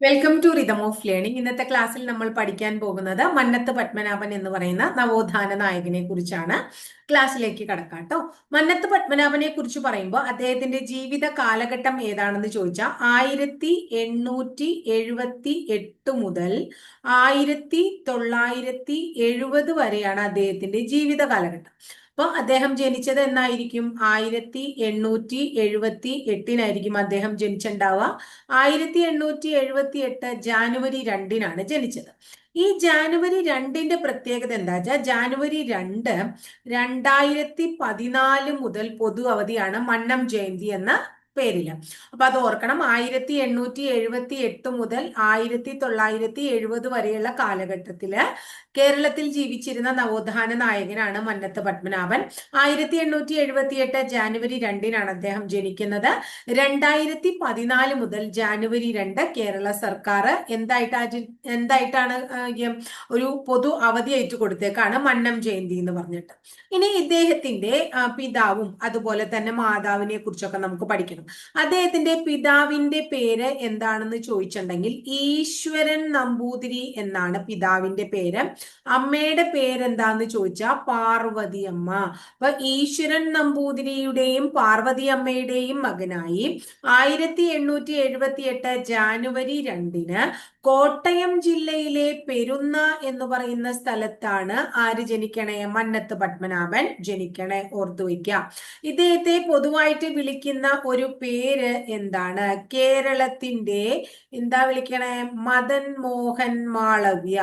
Welcome to rhythm of learning ഇന്നത്തെ ക്ലാസ്സിൽ നമ്മൾ പഠിക്കാൻ പോകുന്നത് മന്നത്ത് പത്മനാഭൻ എന്ന് പറയുന്ന നവോത്ഥാന നായകനെ കുറിച്ചാണ്. ക്ലാസ്സിലേക്ക് കടക്കാം കേട്ടോ മന്നത്ത് പത്മനാഭനെ കുറിച്ച് പറയുമ്പോൾ അദ്ദേഹത്തിന്റെ ജീവിത കാലഘട്ടം ഏതാണെന്ന് ചോദിച്ചാൽ ആയിരത്തി എണ്ണൂറ്റി എഴുപത്തി എട്ട് മുതൽ ആയിരത്തി തൊള്ളായിരത്തി എഴുപത് വരെയാണ് അദ്ദേഹത്തിന്റെ ജീവിത കാലഘട്ടം. അപ്പൊ അദ്ദേഹം ജനിച്ചത് എന്നായിരിക്കും? ആയിരത്തി എണ്ണൂറ്റി എഴുപത്തി എട്ടിനായിരിക്കും അദ്ദേഹം ജനിച്ചിട്ടുണ്ടാവുക. ആയിരത്തി എണ്ണൂറ്റി എഴുപത്തി എട്ട് ജാനുവരി രണ്ടിനാണ് ജനിച്ചത്. ഈ ജാനുവരി രണ്ടിന്റെ പ്രത്യേകത എന്താ വെച്ചാൽ ജാനുവരി രണ്ട് രണ്ടായിരത്തി പതിനാല് മുതൽ പൊതു അവധിയാണ് മന്നം ജയന്തി എന്ന പേരിൽ. അപ്പൊ അത് ഓർക്കണം. ആയിരത്തി എണ്ണൂറ്റി എഴുപത്തി എട്ട് മുതൽ ആയിരത്തി തൊള്ളായിരത്തി എഴുപത് വരെയുള്ള കാലഘട്ടത്തിൽ കേരളത്തിൽ ജീവിച്ചിരുന്ന നവോത്ഥാന നായകനാണ് മന്നത്ത് പത്മനാഭൻ. ആയിരത്തി എണ്ണൂറ്റി എഴുപത്തി എട്ട് ജാനുവരി രണ്ടിനാണ് അദ്ദേഹം ജനിക്കുന്നത്. രണ്ടായിരത്തി പതിനാല് മുതൽ ജാനുവരി രണ്ട് കേരള സർക്കാർ എന്തായിട്ടാ എന്തായിട്ടാണ് ഒരു പൊതു അവധി അവധിയായിട്ട് കൊടുത്തേക്കാണ് മന്നം ജയന്തി എന്ന് പറഞ്ഞിട്ട്. ഇനി ഇദ്ദേഹത്തിന്റെ പിതാവും അതുപോലെ തന്നെ മാതാവിനെ കുറിച്ചൊക്കെ നമുക്ക് പഠിക്കണം. അദ്ദേഹത്തിന്റെ പിതാവിന്റെ പേര് എന്താണെന്ന് ചോദിച്ചിട്ടുണ്ടെങ്കിൽ ഈശ്വരൻ നമ്പൂതിരി എന്നാണ് പിതാവിന്റെ പേര്. അമ്മയുടെ പേരെന്താന്ന് ചോദിച്ചാൽ പാർവതി അമ്മ അപ്പൊ ഈശ്വരൻ നമ്പൂതിരിയുടെയും പാർവതി അമ്മയുടെയും മകനായി ആയിരത്തി എണ്ണൂറ്റി എഴുപത്തി എട്ട് ജാനുവരി രണ്ടിന് കോട്ടയം ജില്ലയിലെ പെരുന്ന എന്ന് പറയുന്ന സ്ഥലത്താണ് ആര് ജനിക്കണേ? മന്നത്ത് പത്മനാഭൻ ജനിക്കണേ ഓർത്തു വയ്ക്കുക. ഇദ്ദേഹത്തെ പൊതുവായിട്ട് വിളിക്കുന്ന ഒരു പേര് എന്താണ്? കേരളത്തിന്റെ എന്താ വിളിക്കണേ? മദൻ മോഹൻ മാളവ്യ.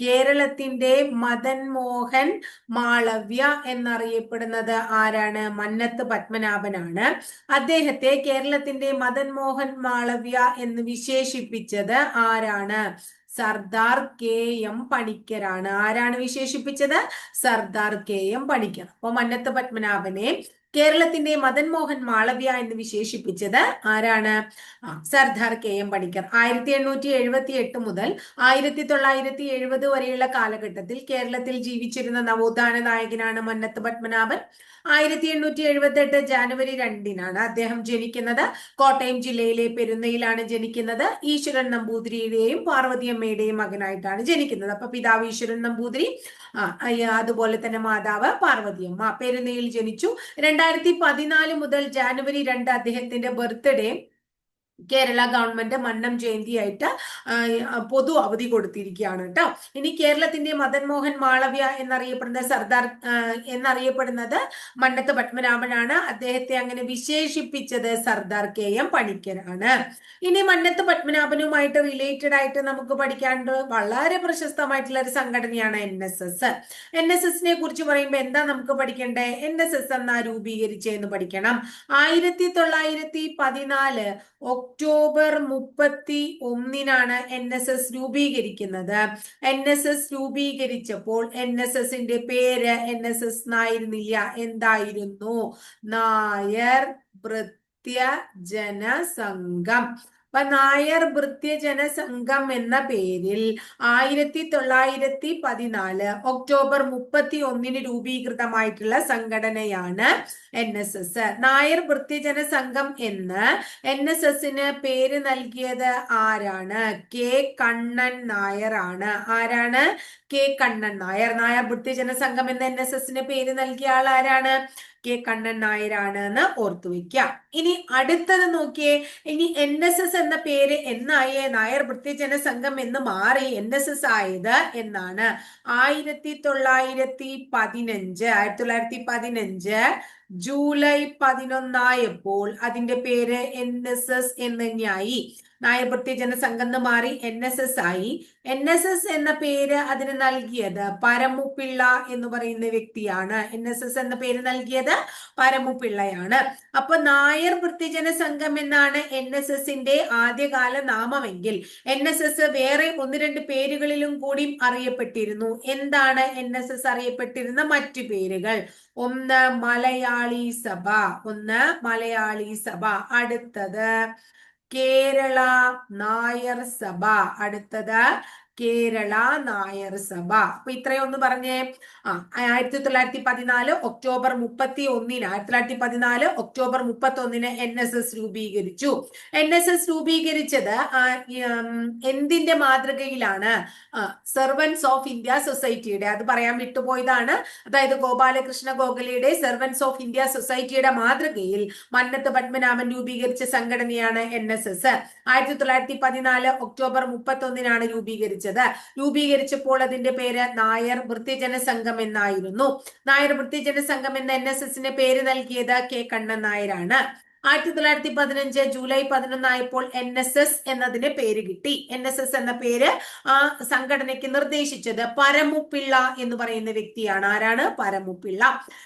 കേരളത്തിന്റെ മദൻ മോഹൻ മാളവ്യ എന്നറിയപ്പെടുന്നത് ആരാണ്? മന്നത്ത് പത്മനാഭനാണ്. അദ്ദേഹത്തെ കേരളത്തിന്റെ മദൻ മോഹൻ മാളവ്യ എന്ന് വിശേഷിപ്പിച്ചത് ആരാണ്? സർദാർ കെ എം പണിക്കരാണ്. ആരാണ് വിശേഷിപ്പിച്ചത്? Sardar K M Panikkar. അപ്പൊ മന്നത്ത് പത്മനാഭനെ കേരളത്തിന്റെ മദൻ മോഹൻ മാളവ്യ എന്ന് വിശേഷിപ്പിച്ചത് ആരാണ്? Sardar K M Panikkar. ആയിരത്തി എണ്ണൂറ്റി എഴുപത്തി എട്ട് മുതൽ ആയിരത്തി തൊള്ളായിരത്തി എഴുപത് വരെയുള്ള കാലഘട്ടത്തിൽ കേരളത്തിൽ ജീവിച്ചിരുന്ന നവോത്ഥാന നായകനാണ് മന്നത്ത് പത്മനാഭൻ. ആയിരത്തി എണ്ണൂറ്റി എഴുപത്തി എട്ട് ജാനുവരി രണ്ടിനാണ് അദ്ദേഹം ജനിക്കുന്നത്. കോട്ടയം ജില്ലയിലെ പെരുന്നയിലാണ് ജനിക്കുന്നത്. ഈശ്വരൻ നമ്പൂതിരിയുടെയും പാർവതിയമ്മയുടെയും മകനായിട്ടാണ് ജനിക്കുന്നത്. അപ്പൊ പിതാവ് ഈശ്വരൻ നമ്പൂതിരി അതുപോലെ തന്നെ മാതാവ് പാർവതിയമ്മ പെരുന്നയിൽ ജനിച്ചു. രണ്ടായിരത്തി പതിനാല് മുതൽ ജാനുവരി രണ്ട് അദ്ദേഹത്തിന്റെ ബർത്ത്ഡേ കേരള ഗവൺമെന്റ് മന്നം ജയന്തിയായിട്ട് പൊതു അവധി കൊടുത്തിരിക്കുകയാണ് കേട്ടോ. ഇനി കേരളത്തിന്റെ മദൻ മോഹൻ മാളവ്യ എന്നറിയപ്പെടുന്ന സർദാർ എന്നറിയപ്പെടുന്നത് മണ്ണത്ത് പത്മനാഭനാണ്. അദ്ദേഹത്തെ അങ്ങനെ വിശേഷിപ്പിച്ചത് സർദാർ കെ എം പണിക്കരാണ് ഇനി മണ്ണത്ത് പത്മനാഭനുമായിട്ട് റിലേറ്റഡ് ആയിട്ട് നമുക്ക് പഠിക്കാണ്ട് വളരെ പ്രശസ്തമായിട്ടുള്ള ഒരു സംഘടനയാണ് N S S N S എസിനെ കുറിച്ച് പറയുമ്പോൾ എന്താ നമുക്ക് പഠിക്കേണ്ടത് എൻ എസ് എസ് എന്നാ രൂപീകരിച്ചതെന്ന് പഠിക്കണം. ആയിരത്തി തൊള്ളായിരത്തി പതിനാല് ഒക്ടോബർ മുപ്പത്തി ഒന്നിനാണ് എൻ എസ് എസ് രൂപീകരിക്കുന്നത്. എൻ എസ് എസ് രൂപീകരിച്ചപ്പോൾ എൻ എസ് എസിന്റെ പേര് എൻ എസ് എസ് എന്നായിരുന്നില്ല എന്തായിരുന്നു? നായർ ഭൃത്യ ജനസംഘം നായർ ഭൃത്യജന സംഘം എന്ന പേരിൽ ആയിരത്തി തൊള്ളായിരത്തി പതിനാല് ഒക്ടോബർ മുപ്പത്തി ഒന്നിന് രൂപീകൃതമായിട്ടുള്ള സംഘടനയാണ് N S S Nair Bhrityajana Sangham എന്ന് എൻ എസ് എസിന് പേര് നൽകിയത് ആരാണ്? കെ കണ്ണൻ നായർ ആണ്. ആരാണ്? കെ കണ്ണൻ നായർ. നായർ ഭൃത്യജന സംഘം എന്ന എൻ എസ് എസിന് പേര് നൽകിയ ആൾ ആരാണ്? കെ കണ്ണൻ നായരാണ് എന്ന് ഓർത്തു വെക്കാം. ഇനി അടുത്തത് നോക്കിയേ. ഇനി എൻ എസ് എസ് എന്ന പേര് എന്നായി? നായർ വൃത്തിജന സംഘം എന്ന് മാറി എൻ എസ് എസ് ആയത് എന്നാണ്. ആയിരത്തി തൊള്ളായിരത്തി പതിനഞ്ച് ആയിരത്തി തൊള്ളായിരത്തി പതിനഞ്ച് ജൂലൈ പതിനൊന്നായപ്പോൾ അതിന്റെ പേര് എൻ എസ് എസ് എന്ന് തന്നെയായി നായർപ്രത്യ ജനസംഘം എന്ന് മാറി എൻ എസ് എസ് ആയി. എൻ എസ് എസ് എന്ന പേര് അതിന് നൽകിയത് പരമുപിള്ള എന്ന് പറയുന്ന വ്യക്തിയാണ്. എൻ എസ് എസ് എന്ന പേര് നൽകിയത് പരമുപിള്ളയാണ്. അപ്പൊ നായർ വൃത്തിജന സംഘം എന്നാണ് എൻ എസ് എസിന്റെ ആദ്യകാല നാമമെങ്കിൽ. എൻ എസ് എസ് വേറെ ഒന്ന് രണ്ട് പേരുകളിലും കൂടി അറിയപ്പെട്ടിരുന്നു. എന്താണ് എൻ എസ് എസ് അറിയപ്പെട്ടിരുന്ന മറ്റു പേരുകൾ? ഒന്ന് മലയാളി സഭ ഒന്ന് മലയാളി സഭ. അടുത്തത് കേരള നായർ സഭ. അടുത്തത് കേരള നായർ സഭ. അപ്പൊ ഇത്രയൊന്ന് പറഞ്ഞേ. ആ ആയിരത്തി തൊള്ളായിരത്തി പതിനാല് ഒക്ടോബർ മുപ്പത്തി ഒന്നിന് ആയിരത്തി തൊള്ളായിരത്തി പതിനാല് ഒക്ടോബർ മുപ്പത്തി ഒന്നിന് എൻ എസ് എസ് രൂപീകരിച്ചു. എൻ എസ് എസ് രൂപീകരിച്ചത് എന്തിന്റെ മാതൃകയിലാണ്? സെർവൻസ് ഓഫ് ഇന്ത്യ സൊസൈറ്റിയുടെ അത് പറയാൻ വിട്ടുപോയതാണ്. അതായത് ഗോപാലകൃഷ്ണ ഗോഖലെയുടെ സെർവൻസ് ഓഫ് ഇന്ത്യ സൊസൈറ്റിയുടെ മാതൃകയിൽ മന്നത്ത് പത്മനാഭൻ രൂപീകരിച്ച സംഘടനയാണ് എൻ എസ് എസ് ആയിരത്തി തൊള്ളായിരത്തി പതിനാല് ഒക്ടോബർ മുപ്പത്തി ഒന്നിനാണ് രൂപീകരിച്ചത്. രൂപീകരിച്ചപ്പോൾ അതിന്റെ പേര് നായർ വൃത്തിജന സംഘം എന്നായിരുന്നു. നായർ വൃത്തിജന സംഘം എന്ന എൻ എസ് എസിന് പേര് നൽകിയത് കെ കണ്ണൻ നായരാണ്. ആയിരത്തി തൊള്ളായിരത്തി പതിനഞ്ച് ജൂലൈ പതിനൊന്നായപ്പോൾ എൻ എസ് എസ് എന്നതിന് പേര് കിട്ടി. എൻ എസ് എസ് എന്ന പേര് ആ സംഘടനയ്ക്ക് നിർദ്ദേശിച്ചത് പരമുപ്പിള്ള എന്ന് പറയുന്ന വ്യക്തിയാണ്. ആരാണ്? പരമുപ്പിള്ള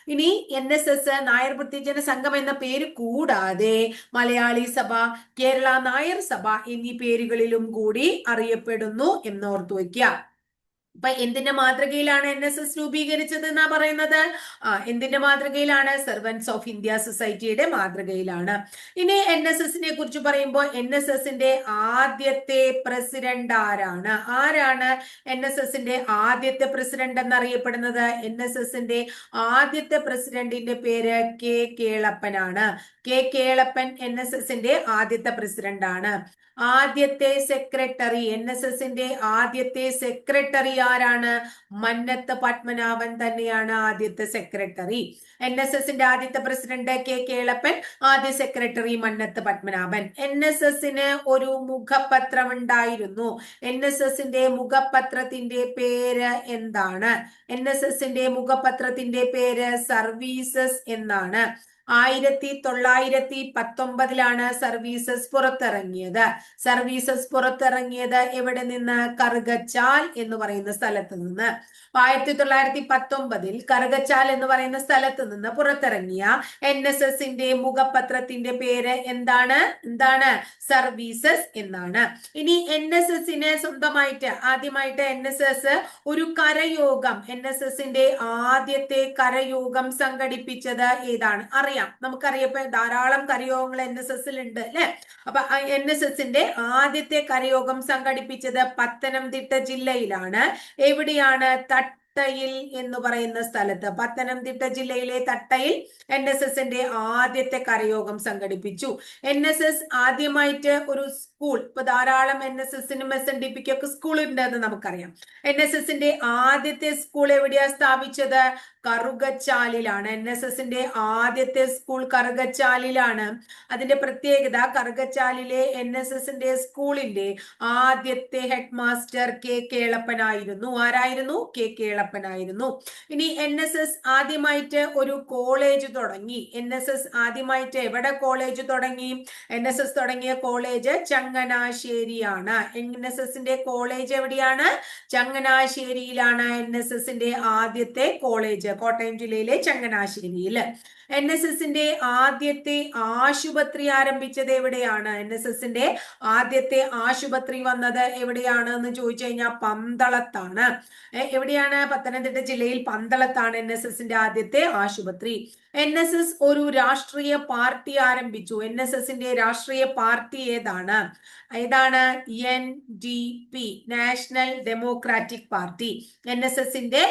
ഇനി എൻ എസ് എസ് നായർ പ്രത്യജന സംഘം എന്ന പേര് കൂടാതെ മലയാളി സഭ കേരള നായർ സഭ എന്നീ പേരുകളിലും കൂടി അറിയപ്പെടുന്നു എന്നോർത്തു വയ്ക്കുക. അപ്പൊ എന്തിന്റെ മാതൃകയിലാണ് എൻ എസ് എസ് രൂപീകരിച്ചത് എന്നാ പറയുന്നത് എന്തിന്റെ മാതൃകയിലാണ്? സെർവൻസ് ഓഫ് ഇന്ത്യ സൊസൈറ്റിയുടെ മാതൃകയിലാണ്. ഇനി എൻ എസ് എസിനെ കുറിച്ച് പറയുമ്പോൾ എൻ എസ് എസിന്റെ ആദ്യത്തെ പ്രസിഡന്റ് ആരാണ്? ആരാണ് എൻ എസ് എസിന്റെ ആദ്യത്തെ പ്രസിഡന്റ് എന്നറിയപ്പെടുന്നത്? എൻ എസ് എസിന്റെ ആദ്യത്തെ പ്രസിഡന്റിന്റെ പേര് കെ കേളപ്പനാണ്. കെ കേളപ്പൻ എൻ എസ് എസിന്റെ ആദ്യത്തെ പ്രസിഡന്റ് ആണ്. ആദ്യത്തെ സെക്രട്ടറി എൻ എസ് എസിന്റെ ആദ്യത്തെ സെക്രട്ടറി ആരാണ്? മന്നത്ത് പത്മനാഭൻ തന്നെയാണ് ആദ്യത്തെ സെക്രട്ടറി എൻ എസ് എസിന്റെ ആദ്യത്തെ പ്രസിഡന്റ് കെ കേളപ്പൻ ആദ്യ secretary Mannath Padmanabhan. N S എസിന് ഒരു മുഖപത്രം ഉണ്ടായിരുന്നു. എൻ എസ് എസിന്റെ മുഖപത്രത്തിന്റെ പേര് എന്താണ്? എൻ എസ് എസിന്റെ മുഖപത്രത്തിന്റെ പേര് സർവീസസ് എന്നാണ്. ആയിരത്തി തൊള്ളായിരത്തി പത്തൊമ്പതിലാണ് സർവീസസ് പുറത്തിറങ്ങിയത്. സർവീസസ് പുറത്തിറങ്ങിയത് എവിടെ നിന്ന്? കറുകച്ചാൽ എന്ന് പറയുന്ന സ്ഥലത്ത് നിന്ന്. ആയിരത്തി തൊള്ളായിരത്തി പത്തൊമ്പതിൽ കറുകച്ചാൽ എന്ന് പറയുന്ന സ്ഥലത്ത് നിന്ന് പുറത്തിറങ്ങിയ എൻ എസ് എസിന്റെ മുഖപത്രത്തിന്റെ പേര് എന്താണ്? എന്താണ്? സർവീസസ് എന്നാണ്. ഇനി എൻ എസ് എസിന് സ്വന്തമായിട്ട് ആദ്യമായിട്ട് എൻ എസ് എസ് ഒരു കരയോഗം എൻ എസ് എസിന്റെ ആദ്യത്തെ കരയോഗം സംഘടിപ്പിച്ചത് ഏതാണ്? അറിയാം. നമുക്കറിയപ്പോ ധാരാളം കരയോഗങ്ങൾ എൻ എസ് എസിൽ ഉണ്ട് അല്ലെ? അപ്പൊ എൻ എസ് എസിന്റെ ആദ്യത്തെ കരയോഗം സംഘടിപ്പിച്ചത് പത്തനംതിട്ട ജില്ലയിലാണ്. എവിടെയാണ്? തട്ടയിൽ എന്ന് പറയുന്ന സ്ഥലത്ത്. പത്തനംതിട്ട ജില്ലയിലെ തട്ടയിൽ എൻ എസ് എസിന്റെ ആദ്യത്തെ കരയോഗം സംഘടിപ്പിച്ചു. എൻ എസ് എസ് ആദ്യമായിട്ട് ഒരു സ്കൂൾ ഇപ്പൊ ധാരാളം എൻ എസ് എസിനും എസ് എൻ ഡി പിക്കും ഒക്കെ സ്കൂൾ ഉണ്ടെന്ന് നമുക്കറിയാം. എൻ എസ് എസിന്റെ ആദ്യത്തെ സ്കൂൾ എവിടെയാ സ്ഥാപിച്ചത്? കറുകച്ചാലിലാണ്. എൻ എസ് എസിന്റെ ആദ്യത്തെ സ്കൂൾ കറുകച്ചാലിലാണ്. അതിന്റെ പ്രത്യേകത കറുകച്ചാലിലെ എൻ എസ് എസിന്റെ സ്കൂളിന്റെ ആദ്യത്തെ ഹെഡ് മാസ്റ്റർ കെ കേളപ്പനായിരുന്നു. ആരായിരുന്നു? കെ കേളപ്പനായിരുന്നു. ഇനി എൻ എസ് എസ് ആദ്യമായിട്ട് ഒരു കോളേജ് തുടങ്ങി. എൻ എസ് എസ് ആദ്യമായിട്ട് എവിടെ കോളേജ് തുടങ്ങി? എൻ എസ് എസ് തുടങ്ങിയ കോളേജ് ചങ്ങനാശ്ശേരിയാണ്. എൻ എസ് എസിന്റെ കോളേജ് എവിടെയാണ്? ചങ്ങനാശ്ശേരിയിലാണ് എൻ എസ് എസിന്റെ ആദ്യത്തെ കോളേജ് കോട്ടയം ജില്ലയിലെ ചങ്ങനാശ്ശേരിയിൽ എൻ എസ് എസിന്റെ ആദ്യത്തെ ആശുപത്രി ആരംഭിച്ചത് എവിടെയാണ്? എൻ എസ് എസിന്റെ ആദ്യത്തെ ആശുപത്രി വന്നത് എവിടെയാണ് എന്ന് ചോദിച്ചു കഴിഞ്ഞാൽ പന്തളത്താണ്. എവിടെയാണ്? പത്തനംതിട്ട ജില്ലയിൽ പന്തളത്താണ് എൻ എസ് എസിന്റെ ആദ്യത്തെ ആശുപത്രി. എൻ എസ് എസ് ഒരു രാഷ്ട്രീയ പാർട്ടി ആരംഭിച്ചു. എൻ എസ് എസിന്റെ രാഷ്ട്രീയ പാർട്ടി ഏതാണ്? ഏതാണ്? N D P national democratic party N S എസിന്റെ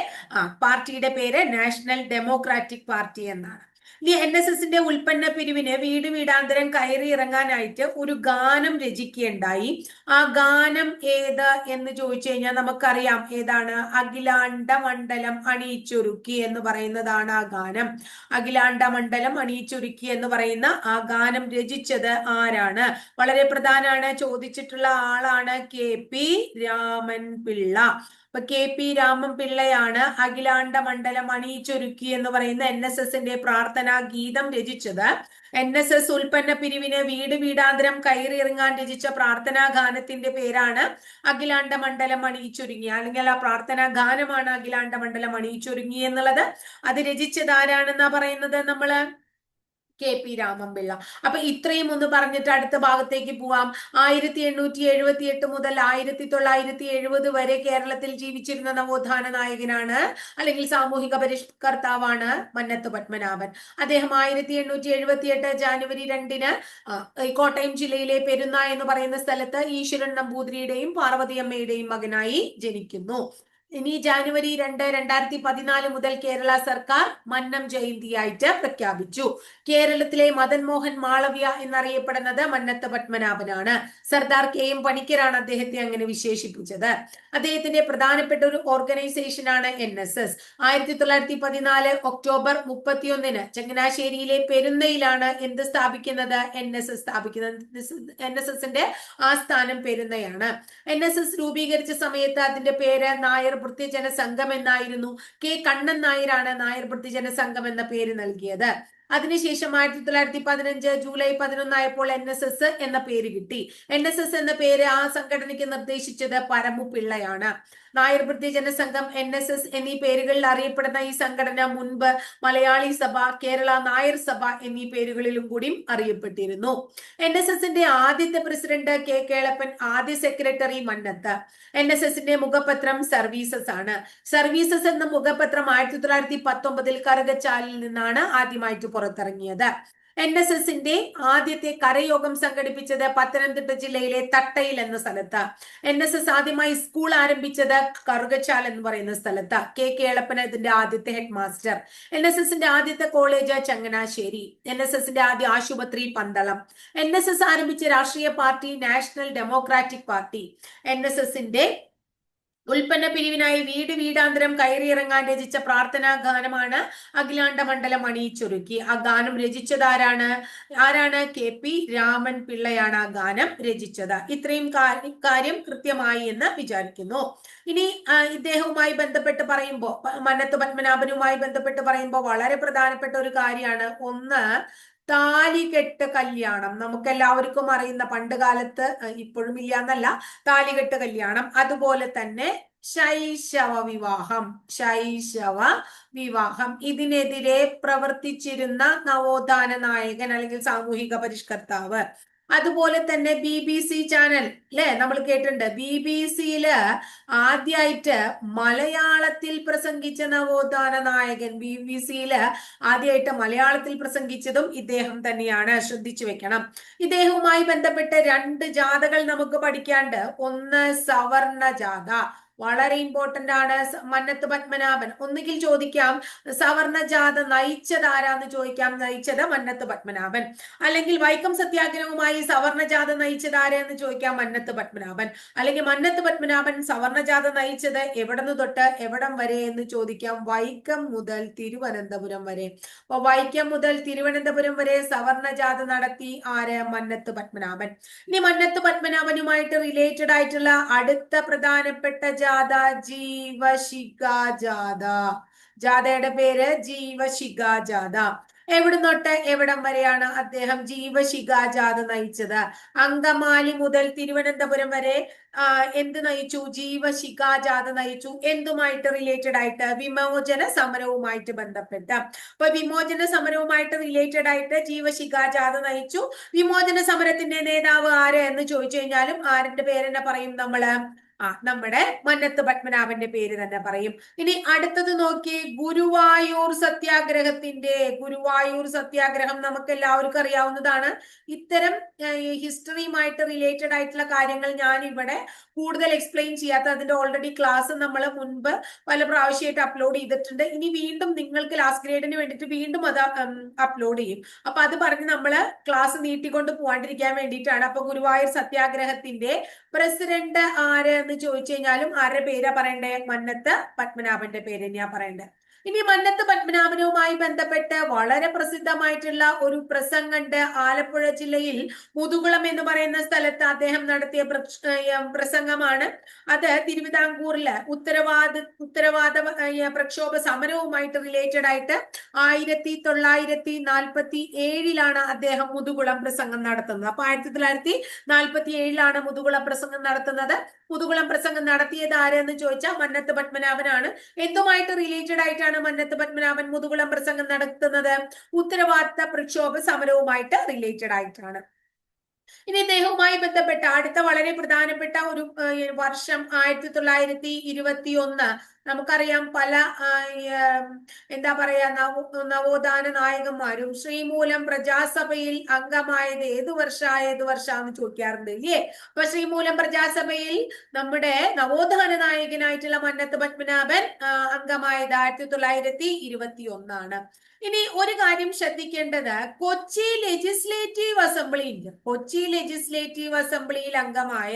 പാർട്ടിയുടെ പേര് നാഷണൽ ഡെമോക്രാറ്റിക് പാർട്ടി എന്നാണ്. ഇനി എൻ എസ് എസിന്റെ ഉൽപ്പന്ന പിരിവിന് വീട് വീടാന്തരം കയറി ഇറങ്ങാനായിട്ട് ഒരു ഗാനം രചിക്കുകയുണ്ടായി. ആ ഗാനം ഏത് എന്ന് ചോദിച്ചു കഴിഞ്ഞാൽ നമുക്കറിയാം. ഏതാണ്? അഖിലാണ്ട മണ്ഡലം അണിയിച്ചൊരുക്കി എന്ന് പറയുന്നതാണ് ആ ഗാനം. അഖിലാണ്ട മണ്ഡലം അണിയിച്ചൊരുക്കി എന്ന് പറയുന്ന ആ ഗാനം രചിച്ചത് ആരാണ്? വളരെ പ്രധാനമാണ് ചോദിച്ചിട്ടുള്ള ആളാണ് കെ പി രാമൻ പിള്ള അപ്പൊ കെ പി രാമൻ പിള്ളയാണ് അഖിലാണ്ട മണ്ഡലം അണിയിച്ചൊരുക്കി എന്ന് പറയുന്ന എൻ എസ് എസിന്റെ പ്രാർത്ഥനാ ഗീതം രചിച്ചത്. എൻ എസ് എസ് ഉൽപ്പന്ന പിരിവിന് വീട് വീടാന്തരം കയറിയിറങ്ങാൻ രചിച്ച പ്രാർത്ഥനാ ഗാനത്തിന്റെ പേരാണ് അഖിലാണ്ട മണ്ഡലം അണിയിച്ചൊരുങ്ങി. അല്ലെങ്കിൽ ആ പ്രാർത്ഥനാ ഗാനമാണ് അഖിലാണ്ട മണ്ഡലം അണിയിച്ചൊരുങ്ങി എന്നുള്ളത്. അത് രചിച്ചത് ആരാണെന്നാ പറയുന്നത് നമ്മൾ? K P Ramanpillai. അപ്പൊ ഇത്രയും ഒന്ന് പറഞ്ഞിട്ട് അടുത്ത ഭാഗത്തേക്ക് പോവാം. ആയിരത്തി എണ്ണൂറ്റി എഴുപത്തി എട്ട് മുതൽ ആയിരത്തി തൊള്ളായിരത്തി എഴുപത് വരെ കേരളത്തിൽ ജീവിച്ചിരുന്ന നവോത്ഥാന നായകനാണ് അല്ലെങ്കിൽ സാമൂഹിക പരിഷ്കർത്താവാണ് മന്നത്ത് പത്മനാഭൻ. അദ്ദേഹം ആയിരത്തി എണ്ണൂറ്റി എഴുപത്തി എട്ട് ജാനുവരി രണ്ടിന് കോട്ടയം ജില്ലയിലെ പെരുന്ന എന്ന് പറയുന്ന സ്ഥലത്ത് ഈശ്വരൻ നമ്പൂതിരിയുടെയും പാർവതിയമ്മയുടെയും മകനായി ജനിക്കുന്നു. ഇനി ജാനുവരി രണ്ട് രണ്ടായിരത്തി പതിനാല് മുതൽ കേരള സർക്കാർ മന്നം ജയന്തിയായിട്ട് പ്രഖ്യാപിച്ചു. കേരളത്തിലെ മദൻ മോഹൻ മാളവ്യ എന്നറിയപ്പെടുന്നത് മന്നത്ത പത്മനാഭനാണ്. സർദാർ കെ എം പണിക്കരാണ് അദ്ദേഹത്തെ അങ്ങനെ വിശേഷിപ്പിച്ചത്. അദ്ദേഹത്തിന്റെ പ്രധാനപ്പെട്ട ഒരു ഓർഗനൈസേഷനാണ് എൻ എസ് എസ് ആയിരത്തി തൊള്ളായിരത്തി പതിനാല് ഒക്ടോബർ മുപ്പത്തിയൊന്നിന് ചങ്ങനാശ്ശേരിയിലെ പെരുന്നയിലാണ് എന്ത് സ്ഥാപിക്കുന്നത്? എൻ എസ് എസ് സ്ഥാപിക്കുന്നത്. എൻ എസ് എസിന്റെ ആസ്ഥാനം പെരുന്നയാണ്. എൻ എസ് എസ് രൂപീകരിച്ച സമയത്ത് അതിന്റെ പേര് നായർ വൃത്തിജന സംഘം എന്നായിരുന്നു. കെ കണ്ണൻ നായരാണ് നായർ വൃത്തിജന സംഘം എന്ന പേര് നൽകിയത്. അതിനുശേഷം ആയിരത്തി തൊള്ളായിരത്തി പതിനഞ്ച് ജൂലൈ പതിനൊന്നായപ്പോൾ എൻ എസ് എസ് എന്ന പേര് കിട്ടി. എൻ എസ് എസ് എന്ന പേര് ആ സംഘടനയ്ക്ക് നിർദ്ദേശിച്ചത് പരമു പിള്ളയാണ്. നായർ വൃത്തിജന സംഘം എൻ എസ് എസ് എന്നീ പേരുകളിൽ അറിയപ്പെടുന്ന ഈ സംഘടന മുൻപ് മലയാളി സഭ കേരള നായർ സഭ എന്നീ പേരുകളിലും കൂടി അറിയപ്പെട്ടിരുന്നു. എൻ എസ് എസിന്റെ ആദ്യത്തെ പ്രസിഡന്റ് കെ കേളപ്പൻ ആദ്യ സെക്രട്ടറി മന്നത്ത്. എൻ എസ് എസിന്റെ മുഖപത്രം സർവീസസ് ആണ്. സർവീസസ് എന്ന മുഖപത്രം ആയിരത്തി തൊള്ളായിരത്തി പത്തൊമ്പതിൽ കറുകച്ചാലിൽ നിന്നാണ് ആദ്യമായിട്ട് പുറത്തിറങ്ങിയത്. എൻ എസ് എസിന്റെ ആദ്യത്തെ കരയോഗം സംഘടിപ്പിച്ചത് പത്തനംതിട്ട ജില്ലയിലെ തട്ടയിൽ എന്ന സ്ഥലത്ത്. എൻ എസ് എസ് ആദ്യമായി സ്കൂൾ ആരംഭിച്ചത് കറുകച്ചാൽ എന്ന് പറയുന്ന സ്ഥലത്ത്. കെ കേളപ്പൻ ഇതിന്റെ ആദ്യത്തെ ഹെഡ് മാസ്റ്റർ എൻ എസ് എസിന്റെ ആദ്യത്തെ കോളേജ് ചങ്ങനാശ്ശേരി. എൻ എസ് എസിന്റെ ആദ്യ ആശുപത്രി പന്തളം. എൻ എസ് എസ് ആരംഭിച്ച രാഷ്ട്രീയ party national democratic party N S എസിന്റെ ഉൽപ്പന്ന പിരിവിനായി വീട് വീടാന്തരം കയറിയിറങ്ങാൻ രചിച്ച പ്രാർത്ഥനാ ഗാനമാണ് അഖിലാണ്ട മണ്ഡലം അണിയിച്ചൊരുക്കി ആ ഗാനം രചിച്ചതാരാണ് ആരാണ്? കെ പി രാമൻ പിള്ളയാണ് ആ ഗാനം രചിച്ചത്. ഇത്രയും കാര്യം കൃത്യമായി എന്ന് വിചാരിക്കുന്നു. ഇനി ഇദ്ദേഹവുമായി ബന്ധപ്പെട്ട് പറയുമ്പോൾ മന്നത്ത് പത്മനാഭനുമായി ബന്ധപ്പെട്ട് പറയുമ്പോൾ വളരെ പ്രധാനപ്പെട്ട ഒരു കാര്യമാണ്. ഒന്ന് താലികെട്ട് കല്യാണം. നമുക്ക് എല്ലാവർക്കും അറിയുന്ന പണ്ട് കാലത്ത് ഇപ്പോഴും ഇല്ല എന്നല്ല താലികെട്ട് കല്യാണം. അതുപോലെ തന്നെ ശൈശവ വിവാഹം. ശൈശവ വിവാഹം. ഇതിനെതിരെ പ്രവർത്തിച്ചിരുന്ന നവോത്ഥാന നായകൻ അല്ലെങ്കിൽ സാമൂഹിക പരിഷ്കർത്താവ് അതുപോലെ തന്നെ ബി ബി സി ചാനൽ അല്ലെ നമ്മൾ കേട്ടിട്ടുണ്ട്. ബി ബി സിയിൽ ആദ്യമായിട്ട് മലയാളത്തിൽ പ്രസംഗിച്ച നവോത്ഥാന നായകൻ ബി ബി സിയിൽ ആദ്യമായിട്ട് മലയാളത്തിൽ പ്രസംഗിച്ചതും ഇദ്ദേഹം തന്നെയാണ്. ശ്രദ്ധിച്ചു വെക്കണം. ഇദ്ദേഹവുമായി ബന്ധപ്പെട്ട് രണ്ട് ജാഥകൾ നമുക്ക് പഠിക്കാണ്ട് ഒന്ന് സവർണ ജാഥ. വളരെ ഇമ്പോർട്ടന്റ് ആണ്. മന്നത്ത് പത്മനാഭൻ. ഒന്നുകിൽ ചോദിക്കാം സവർണ ജാഥ നയിച്ചത് ആരാന്ന് ചോദിക്കാം. നയിച്ചത് മന്നത്ത് പത്മനാഭൻ. അല്ലെങ്കിൽ വൈക്കം സത്യാഗ്രഹവുമായി സവർണ ജാഥ നയിച്ചത് ആരെന്ന് ചോദിക്കാം? മന്നത്ത് പത്മനാഭൻ. അല്ലെങ്കിൽ മന്നത്ത് പത്മനാഭൻ സവർണ ജാഥ നയിച്ചത് എവിടുന്ന് തൊട്ട് എവിടം വരെ എന്ന് ചോദിക്കാം. വൈക്കം മുതൽ തിരുവനന്തപുരം വരെ. അപ്പൊ വൈക്കം മുതൽ തിരുവനന്തപുരം വരെ സവർണ ജാഥ നടത്തി ആര്? മന്നത്ത് പത്മനാഭൻ. ഇനി മന്നത്ത് പത്മനാഭനുമായിട്ട് റിലേറ്റഡ് ആയിട്ടുള്ള അടുത്ത പ്രധാനപ്പെട്ട ജാഥ ജീവശിഖ ജാഥ. ജാഥയുടെ പേര് ജീവശിഖ ജാഥ. എവിടുന്നൊട്ട് എവിടം വരെയാണ് അദ്ദേഹം ജീവശിഖ ജാഥ നയിച്ചത്? അങ്കമാലി മുതൽ തിരുവനന്തപുരം വരെ എന്ത് നയിച്ചു? ജീവശിഖ ജാഥ നയിച്ചു. എന്തുമായിട്ട് റിലേറ്റഡ് ആയിട്ട്? വിമോചന സമരവുമായിട്ട് ബന്ധപ്പെട്ട്. അപ്പൊ വിമോചന സമരവുമായിട്ട് റിലേറ്റഡ് ആയിട്ട് ജീവശിഖ ജാഥ നയിച്ചു. വിമോചന സമരത്തിന്റെ നേതാവ് ആര് എന്ന് ചോദിച്ചു കഴിഞ്ഞാലും ആരുടെ പേരെന്നെ പറയും നമ്മൾ. ആ നമ്മുടെ മന്നത്ത് പത്മനാഭന്റെ പേര് തന്നെ പറയും. ഇനി അടുത്തത് നോക്കി ഗുരുവായൂർ സത്യാഗ്രഹത്തിന്റെ ഗുരുവായൂർ സത്യാഗ്രഹം നമുക്ക് എല്ലാവർക്കും അറിയാവുന്നതാണ്. ഇത്തരം ഹിസ്റ്ററിയുമായിട്ട് റിലേറ്റഡ് ആയിട്ടുള്ള കാര്യങ്ങൾ ഞാൻ ഇവിടെ കൂടുതൽ എക്സ്പ്ലെയിൻ ചെയ്യാത്ത അതിന്റെ ഓൾറെഡി ക്ലാസ് നമ്മൾ മുൻപ് പല പ്രാവശ്യമായിട്ട് അപ്ലോഡ് ചെയ്തിട്ടുണ്ട്. ഇനി വീണ്ടും നിങ്ങൾക്ക് ലാസ്റ്റ് ഗ്രേഡിന് വേണ്ടിട്ട് വീണ്ടും അത് അപ്ലോഡ് ചെയ്യും. അപ്പൊ അത് പറഞ്ഞ് നമ്മൾ ക്ലാസ് നീട്ടിക്കൊണ്ട് പോകാണ്ടിരിക്കാൻ വേണ്ടിയിട്ടാണ്. അപ്പൊ ഗുരുവായൂർ സത്യാഗ്രഹത്തിന്റെ പ്രസിഡന്റ് ആര് എന്ന് ചോദിച്ചു കഴിഞ്ഞാലും ആരുടെ പേരാ പറയണ്ടേ? മന്നത്ത് പത്മനാഭന്റെ പേര് തന്നെയാ പറയണ്ടേ. ഇനി മന്നത്ത് പത്മനാഭനവുമായി ബന്ധപ്പെട്ട് വളരെ പ്രസിദ്ധമായിട്ടുള്ള ഒരു പ്രസംഗണ്ട് ആലപ്പുഴ ജില്ലയിൽ മുതുകുളം എന്ന് പറയുന്ന സ്ഥലത്ത് അദ്ദേഹം നടത്തിയ പ്രസംഗമാണ്. അത് തിരുവിതാംകൂറിൽ ഉത്തരവാദ ഉത്തരവാദ പ്രക്ഷോഭ സമരവുമായിട്ട് റിലേറ്റഡ് ആയിട്ട് ആയിരത്തി തൊള്ളായിരത്തി നാൽപ്പത്തി ഏഴിലാണ് അദ്ദേഹം മുതുകുളം പ്രസംഗം നടത്തുന്നത്. അപ്പൊ ആയിരത്തി തൊള്ളായിരത്തി നാൽപ്പത്തി ഏഴിലാണ് മുതുകുളം പ്രസംഗം നടത്തുന്നത്. മുതുകുളം പ്രസംഗം നടത്തിയത് ആരെന്ന് ചോദിച്ചാൽ മന്നത്ത് പത്മനാഭനാണ്. എന്തുമായിട്ട് റിലേറ്റഡ് ആയിട്ടാണ് എന്തിനാണ് മന്നത്ത് പത്മനാഭൻ മുതുകുളം പ്രസംഗം നടത്തുന്നത്. ഉത്തരവാദിത്ത പ്രക്ഷോഭ സമരവുമായിട്ട് റിലേറ്റഡ് ആയിട്ടാണ്. ഇനി ഇദ്ദേഹവുമായി ബന്ധപ്പെട്ട അടുത്ത വളരെ പ്രധാനപ്പെട്ട ഒരു വർഷം ആയിരത്തി തൊള്ളായിരത്തി ഇരുപത്തി ഒന്ന് നമുക്കറിയാം പല എന്താ പറയാ നവോ നവോത്ഥാന നായകന്മാരും ശ്രീമൂലം പ്രജാസഭയിൽ അംഗമായത് ഏത് വർഷ ഏത് വർഷാന്ന് ചോദിക്കാറുണ്ട് ഇല്ലേ? അപ്പൊ ശ്രീമൂലം പ്രജാസഭയിൽ നമ്മുടെ നവോത്ഥാന നായകനായിട്ടുള്ള മന്നത്ത് പത്മനാഭൻ അംഗമായത് ആയിരത്തി തൊള്ളായിരത്തി ഇരുപത്തി ഒന്നാണ് ഇനി ഒരു കാര്യം ശ്രദ്ധിക്കേണ്ടത് കൊച്ചി ലെജിസ്ലേറ്റീവ് അസംബ്ലിയിൽ കൊച്ചി ലെജിസ്ലേറ്റീവ് അസംബ്ലിയിൽ അംഗമായ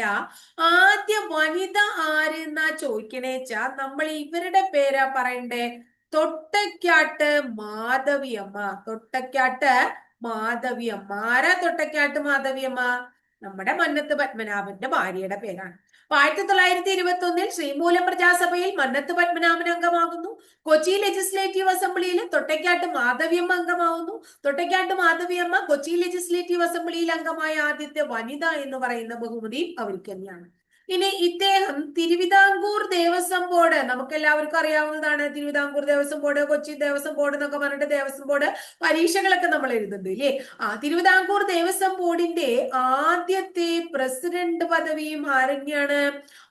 ആദ്യ വനിത ആരെന്നാ ചോദിക്കണേച്ചാ നമ്മൾ ഇവരുടെ പേരാ പറയണ്ടേ? തൊട്ടക്കാട്ട് മാധവിയമ്മ. തൊട്ടക്കാട്ട് മാധവിയമ്മ. ആരാ തൊട്ടക്കാട്ട് മാധവിയമ്മ? നമ്മുടെ മന്നത്ത് പത്മനാഭന്റെ ഭാര്യയുടെ പേരാണ്. അപ്പൊ ആയിരത്തി തൊള്ളായിരത്തി ഇരുപത്തി ഒന്നിൽ ശ്രീമൂലം പ്രജാസഭയിൽ മന്നത്ത് പത്മനാഭൻ അംഗമാകുന്നു. കൊച്ചി ലെജിസ്ലേറ്റീവ് അസംബ്ലിയിൽ തൊട്ടക്കാട്ട് മാധവിയമ്മ അംഗമാവുന്നു. തൊട്ടക്കാട്ട് മാധവിയമ്മ കൊച്ചി ലെജിസ്ലേറ്റീവ് അസംബ്ലിയിൽ അംഗമായ ആദ്യത്തെ വനിത എന്ന് പറയുന്ന ബഹുമതിയും അവർക്ക് തന്നെയാണ്. ഇനി ഇദ്ദേഹം തിരുവിതാംകൂർ ദേവസ്വം ബോർഡ് നമുക്ക് എല്ലാവർക്കും അറിയാവുന്നതാണ് തിരുവിതാംകൂർ ദേവസ്വം ബോർഡ് കൊച്ചി ദേവസ്വം ബോർഡ് എന്നൊക്കെ പറഞ്ഞിട്ട് ദേവസ്വം ബോർഡ് പരീക്ഷകളൊക്കെ നമ്മൾ എഴുതുന്നുണ്ട് ഇല്ലേ? ആ തിരുവിതാംകൂർ ദേവസ്വം ബോർഡിന്റെ ആദ്യത്തെ പ്രസിഡന്റ് പദവിയും ആരൊക്കെയാണ്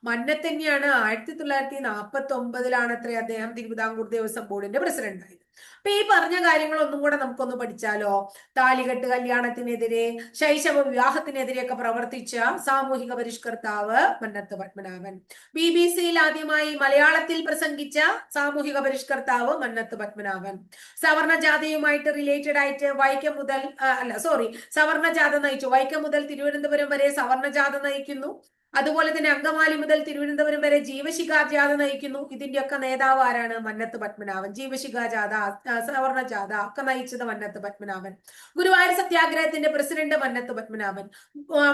മന്നത്തന്നെയാണ്. ആയിരത്തി തൊള്ളായിരത്തി നാൽപ്പത്തി ഒമ്പതിലാണ് അത്ര അദ്ദേഹം തിരുവിതാംകൂർ ദേവസ്വം ബോർഡിന്റെ പ്രസിഡന്റ് ആയത് അപ്പൊ ഈ പറഞ്ഞ കാര്യങ്ങൾ ഒന്നും കൂടെ നമുക്കൊന്ന് പഠിച്ചാലോ? താലികെട്ട് കല്യാണത്തിനെതിരെ ശൈശവ വിവാഹത്തിനെതിരെയൊക്കെ പ്രവർത്തിച്ച സാമൂഹിക പരിഷ്കർത്താവ് മന്നത്ത് പത്മനാഭൻ. ബി ബി സിയിൽ ആദ്യമായി മലയാളത്തിൽ പ്രസംഗിച്ച സാമൂഹിക പരിഷ്കർത്താവ് മന്നത്ത് പത്മനാഭൻ. സവർണ ജാഥയുമായിട്ട് റിലേറ്റഡ് ആയിട്ട് വൈക്കം മുതൽ അല്ല സോറി സവർണ ജാഥ നയിച്ചു. വൈക്കം മുതൽ തിരുവനന്തപുരം വരെ സവർണ ജാഥ നയിക്കുന്നു. അതുപോലെ തന്നെ അങ്കമാലി മുതൽ തിരുവനന്തപുരം വരെ ജീവശിഖാ ജാഥ നയിക്കുന്നു. ഇതിന്റെയൊക്കെ നേതാവ് ആരാണ്? മന്നത്ത് പത്മനാഭൻ. ജീവശിഖാ ജാഥ സവർണ ജാഥ ഒക്കെ നയിച്ചത് മന്നത്ത് പത്മനാഭൻ. ഗുരുവായൂർ സത്യാഗ്രഹത്തിന്റെ പ്രസിഡന്റ് മന്നത്ത് പത്മനാഭൻ.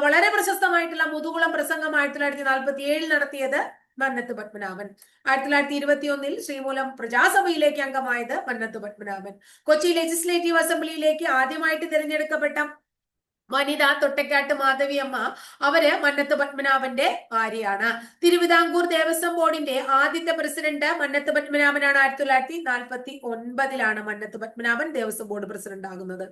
വളരെ പ്രശസ്തമായിട്ടുള്ള മുതുകുളം പ്രസംഗം ആയിരത്തി തൊള്ളായിരത്തി നാൽപ്പത്തി ഏഴിൽ നടത്തിയത് മന്നത്ത് പത്മനാഭൻ. ആയിരത്തി തൊള്ളായിരത്തി ഇരുപത്തി ഒന്നിൽ ശ്രീമൂലം പ്രജാസഭയിലേക്ക് അംഗമായത് മന്നത്ത് പത്മനാഭൻ. കൊച്ചി ലെജിസ്ലേറ്റീവ് അസംബ്ലിയിലേക്ക് ആദ്യമായിട്ട് തിരഞ്ഞെടുക്കപ്പെട്ട വനിത തൊട്ടക്കാട്ട് മാധവിയമ്മ അവർ മന്നത്ത് പത്മനാഭന്റെ ഭാര്യയാണ്. തിരുവിതാംകൂർ ദേവസ്വം ബോർഡിന്റെ ആദ്യത്തെ പ്രസിഡന്റ് മന്നത്ത് പത്മനാഭനാണ് ആയിരത്തി തൊള്ളായിരത്തി നാൽപ്പത്തി ഒൻപതിലാണ് മന്നത്ത് പത്മനാഭൻ ദേവസ്വം ബോർഡ് പ്രസിഡന്റ് ആകുന്നത്.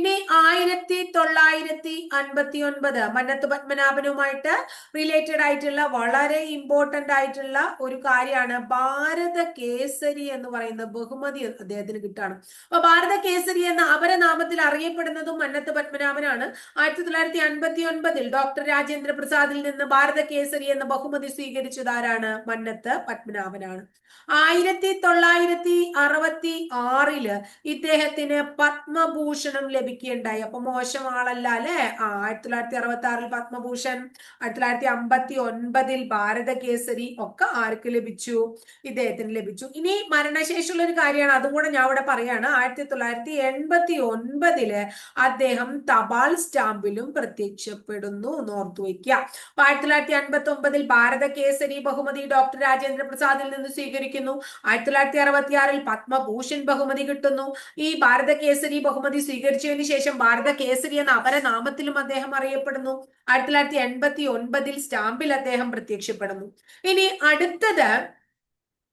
ഇനി ആയിരത്തി തൊള്ളായിരത്തി അൻപത്തി ഒൻപത് മന്നത്ത് പത്മനാഭനുമായിട്ട് റിലേറ്റഡ് ആയിട്ടുള്ള വളരെ ഇമ്പോർട്ടന്റ് ആയിട്ടുള്ള ഒരു കാര്യമാണ് ഭാരത കേസരി എന്ന് പറയുന്ന ബഹുമതി അദ്ദേഹത്തിന് കിട്ടാണ്. അപ്പൊ ഭാരത കേസരി എന്ന അപരനാമത്തിൽ അറിയപ്പെടുന്നതും മന്നത്ത് പത്മനാഭനാണ്. ആയിരത്തി തൊള്ളായിരത്തി അൻപത്തി ഒൻപതിൽ ഡോക്ടർ രാജേന്ദ്ര പ്രസാദിൽ നിന്ന് ഭാരത കേസരി എന്ന ബഹുമതി സ്വീകരിച്ചത് ആരാണ്? മന്നത്ത് പത്മനാഭനാണ്. ആയിരത്തി തൊള്ളായിരത്തി അറുപത്തി ആറിൽ ഇദ്ദേഹത്തിന് പത്മഭൂഷണം ലഭിക്കുകയുണ്ടായി. അപ്പൊ മോശം ആളല്ല അല്ലെ? ആ ആയിരത്തി തൊള്ളായിരത്തി അറുപത്തി ആറിൽ പത്മഭൂഷൺ ആയിരത്തി തൊള്ളായിരത്തി അമ്പത്തി ഒൻപതിൽ ഭാരത കേസരി ഒക്കെ ആർക്ക് ലഭിച്ചു? ഇദ്ദേഹത്തിന് ലഭിച്ചു. ഇനി മരണശേഷിയുള്ള ഒരു കാര്യമാണ്. അതും കൂടെ ഞാൻ ഇവിടെ പറയാണ്. ആയിരത്തി തൊള്ളായിരത്തി എൺപത്തി ഒൻപതിൽ അദ്ദേഹം തപാൽ സ്റ്റാമ്പിലും പ്രത്യക്ഷപ്പെടുന്നു ഓർത്തു വയ്ക്കുക. അപ്പൊ ആയിരത്തി തൊള്ളായിരത്തി അൻപത്തി ഒമ്പതിൽ ഭാരത കേസരി ബഹുമതി ഡോക്ടർ രാജേന്ദ്ര പ്രസാദിൽ നിന്ന് സ്വീകരിക്കുന്നു. ആയിരത്തി തൊള്ളായിരത്തി അറുപത്തി ആറിൽ പത്മഭൂഷൺ ബഹുമതി കിട്ടുന്നു. ഈ ഭാരത കേസരി ബഹുമതി സ്വീകരിച്ചതിന് ശേഷം ഭാരത കേസരി എന്ന അപരനാമത്തിലും അദ്ദേഹം അറിയപ്പെടുന്നു. ആയിരത്തി തൊള്ളായിരത്തി എൺപത്തി ഒൻപതിൽ സ്റ്റാമ്പിൽ അദ്ദേഹം പ്രത്യക്ഷപ്പെടുന്നു. ഇനി അടുത്തത്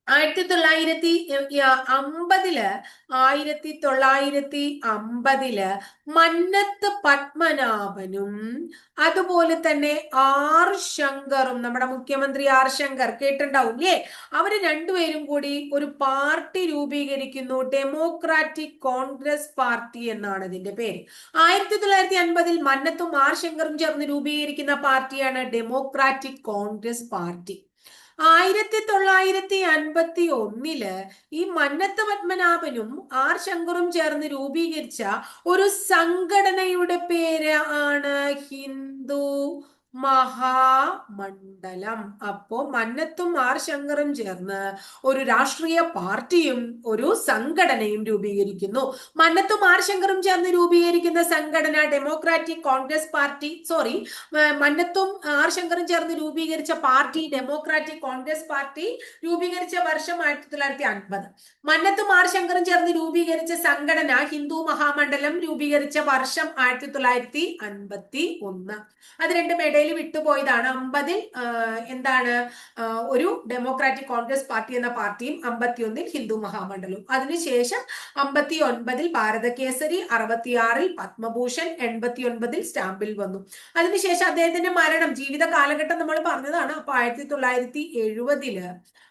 ആയിരത്തി തൊള്ളായിരത്തി അമ്പതിൽ ആയിരത്തി തൊള്ളായിരത്തി അമ്പതിൽ മന്നത്ത് പത്മനാഭനും അതുപോലെ തന്നെ ആർ ശങ്കറും നമ്മുടെ മുഖ്യമന്ത്രി ആർ ശങ്കർ കേട്ടിട്ടുണ്ടാവും അല്ലേ അവർ രണ്ടുപേരും കൂടി ഒരു പാർട്ടി രൂപീകരിക്കുന്നു ഡെമോക്രാറ്റിക് കോൺഗ്രസ് പാർട്ടി എന്നാണ് ഇതിന്റെ പേര്. ആയിരത്തി തൊള്ളായിരത്തി അൻപതിൽ മന്നത്തും ആർ ശങ്കറും ചേർന്ന് രൂപീകരിക്കുന്ന പാർട്ടിയാണ് ഡെമോക്രാറ്റിക് കോൺഗ്രസ് പാർട്ടി. ആയിരത്തി തൊള്ളായിരത്തി അൻപത്തി ഒന്നിൽ ഈ മന്നത്ത് പത്മനാഭനും ആർ ശങ്കറും ചേർന്ന് രൂപീകരിച്ച ഒരു സംഘടനയുടെ പേര് ആണ് ഹിന്ദു. മഹാമണ്ഡലം. അപ്പോ മന്നത്തും ആർ ശങ്കറും ചേർന്ന് ഒരു രാഷ്ട്രീയ പാർട്ടിയും ഒരു സംഘടനയും രൂപീകരിക്കുന്നു. മന്നത്തും ആർ ശങ്കറും ചേർന്ന് രൂപീകരിക്കുന്ന സംഘടന ഡെമോക്രാറ്റിക് കോൺഗ്രസ് പാർട്ടി സോറി മന്നത്തും ആർ ശങ്കറും ചേർന്ന് രൂപീകരിച്ച പാർട്ടി ഡെമോക്രാറ്റിക് കോൺഗ്രസ് പാർട്ടി രൂപീകരിച്ച വർഷം ആയിരത്തി തൊള്ളായിരത്തി അൻപത്. മന്നത്തും ആർ ശങ്കറും ചേർന്ന് രൂപീകരിച്ച സംഘടന ഹിന്ദു മഹാമണ്ഡലം രൂപീകരിച്ച വർഷം ആയിരത്തി തൊള്ളായിരത്തി അൻപത്തി ഒന്ന്. അത് രണ്ടും ഇടയിൽ ഇടയിൽ വിട്ടുപോയതാണ്. അമ്പതിൽ എന്താണ് ഒരു ഡെമോക്രാറ്റിക് കോൺഗ്രസ് പാർട്ടി എന്ന പാർട്ടിയും അമ്പത്തിയൊന്നിൽ ഹിന്ദു മഹാമണ്ഡലവും. അതിനുശേഷം അമ്പത്തി ഒൻപതിൽ ഭാരതകേസരി അറുപത്തിയാറിൽ പത്മഭൂഷൺ എൺപത്തി ഒൻപതിൽ സ്റ്റാമ്പിൽ വന്നു. അതിനുശേഷം അദ്ദേഹത്തിന്റെ മരണം ജീവിത കാലഘട്ടം നമ്മൾ പറഞ്ഞതാണ്. അപ്പൊ ആയിരത്തി തൊള്ളായിരത്തി എഴുപതിൽ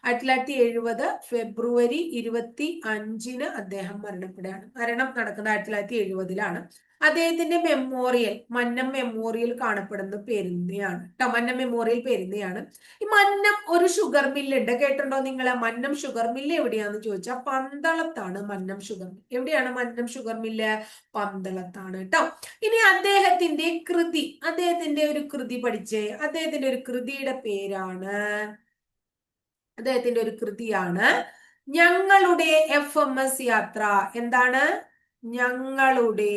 ആയിരത്തി തൊള്ളായിരത്തി എഴുപത് ഫെബ്രുവരി ഇരുപത്തി അഞ്ചിന് അദ്ദേഹം മരണപ്പെടുകയാണ് മരണം നടക്കുന്നത് ആയിരത്തി തൊള്ളായിരത്തി എഴുപതിലാണ് അദ്ദേഹത്തിന്റെ മെമ്മോറിയൽ മന്നം മെമ്മോറിയൽ കാണപ്പെടുന്ന പെരുന്നയാണ്. കേട്ടോ മന്നം മെമ്മോറിയൽ പെരുന്നയാണ്. ഈ മന്നം ഒരു ഷുഗർ മില്ല് ഉണ്ട്. കേട്ടിട്ടുണ്ടോ നിങ്ങൾ? മന്നം ഷുഗർ മില്ല് എവിടെയാന്ന് ചോദിച്ചാൽ പന്തളത്താണ് മന്നം ഷുഗർ മില്ല് എവിടെയാണ് മന്നം ഷുഗർ മില്ല് പന്തളത്താണ് കേട്ടോ ഇനി അദ്ദേഹത്തിന്റെ കൃതി. അദ്ദേഹത്തിന്റെ ഒരു കൃതി പഠിച്ചേ. അദ്ദേഹത്തിന്റെ ഒരു കൃതിയുടെ പേരാണ്. അദ്ദേഹത്തിന്റെ ഒരു കൃതിയാണ് ഞങ്ങളുടെ എഫ് എം എസ് യാത്ര. എന്താണ്? ഞങ്ങളുടെ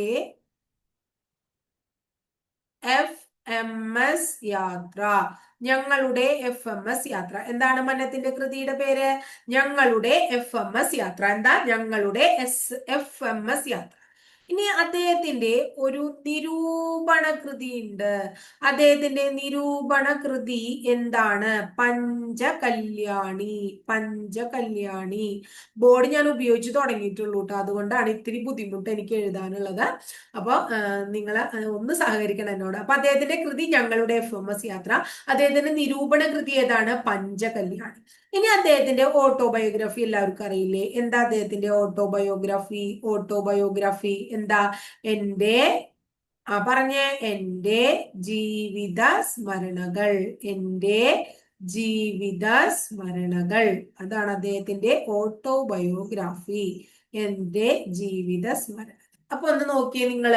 എഫ് എം എസ് യാത്ര. ഞങ്ങളുടെ എഫ് എം എസ് യാത്ര. എന്താണ് മന്നത്തിന്റെ കൃതിയുടെ പേര്? ഞങ്ങളുടെ എഫ് എം എസ് യാത്ര. എന്താ? ഞങ്ങളുടെ എസ് എഫ് എം എസ് യാത്ര. ഇനി അദ്ദേഹത്തിന്റെ ഒരു നിരൂപണ കൃതി ഉണ്ട് അദ്ദേഹത്തിന്റെ നിരൂപണ കൃതി എന്താണ്? പഞ്ചകല്യാണി പഞ്ചകല്യാണി. ബോർഡ് ഞാൻ ഉപയോഗിച്ച് തുടങ്ങിയിട്ടുള്ളൂ കേട്ടോ അതുകൊണ്ടാണ് ഇത്തിരി ബുദ്ധിമുട്ട് എനിക്ക് എഴുതാനുള്ളത്. അപ്പോൾ നിങ്ങൾ ഒന്ന് സഹകരിക്കണം എന്നോട്. അപ്പൊ അദ്ദേഹത്തിന്റെ കൃതി ഞങ്ങളുടെ എഫ് എം എസ് യാത്ര. അദ്ദേഹത്തിന്റെ നിരൂപണ കൃതി ഏതാണ്? പഞ്ചകല്യാണി. ഇനി അദ്ദേഹത്തിന്റെ ഓട്ടോബയോഗ്രഫി എല്ലാവർക്കും അറിയില്ലേ? എന്താ അദ്ദേഹത്തിന്റെ ഓട്ടോബയോഗ്രഫി ഓട്ടോബയോഗ്രഫി എന്താ? എന്റെ ആ പറഞ്ഞേ എന്റെ ജീവിത സ്മരണകൾ. എന്റെ ജീവിത സ്മരണകൾ. അതാണ് അദ്ദേഹത്തിന്റെ ഓട്ടോബയോഗ്രാഫി എന്റെ ജീവിത സ്മരണ അപ്പൊ ഒന്ന് നോക്കിയേ നിങ്ങൾ.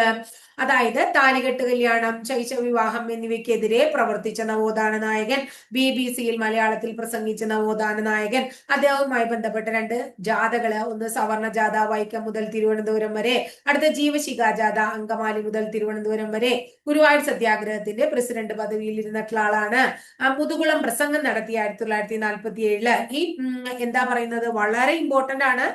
അതായത് താലികെട്ട് കല്യാണം ശൈശവ വിവാഹം എന്നിവയ്ക്കെതിരെ പ്രവർത്തിച്ച നവോത്ഥാന നായകൻ ബി ബി സിയിൽ മലയാളത്തിൽ പ്രസംഗിച്ച നവോത്ഥാന നായകൻ അദ്ദേഹവുമായി ബന്ധപ്പെട്ട രണ്ട് ജാഥകൾ. ഒന്ന് സവർണ ജാഥ വൈക്കം മുതൽ തിരുവനന്തപുരം വരെ അടുത്ത ജീവശിഖ ജാഥ അങ്കമാലി മുതൽ തിരുവനന്തപുരം വരെ. ഗുരുവായൂർ സത്യാഗ്രഹത്തിന്റെ പ്രസിഡന്റ് പദവിയിൽ ഇരുന്നിട്ടുള്ള ആളാണ് മുതുകുളം പ്രസംഗം നടത്തി ആയിരത്തി തൊള്ളായിരത്തി നാൽപ്പത്തി ഏഴിൽ ഈ എന്താ പറയുന്നത്? വളരെ ഇമ്പോർട്ടന്റ് ആണ്.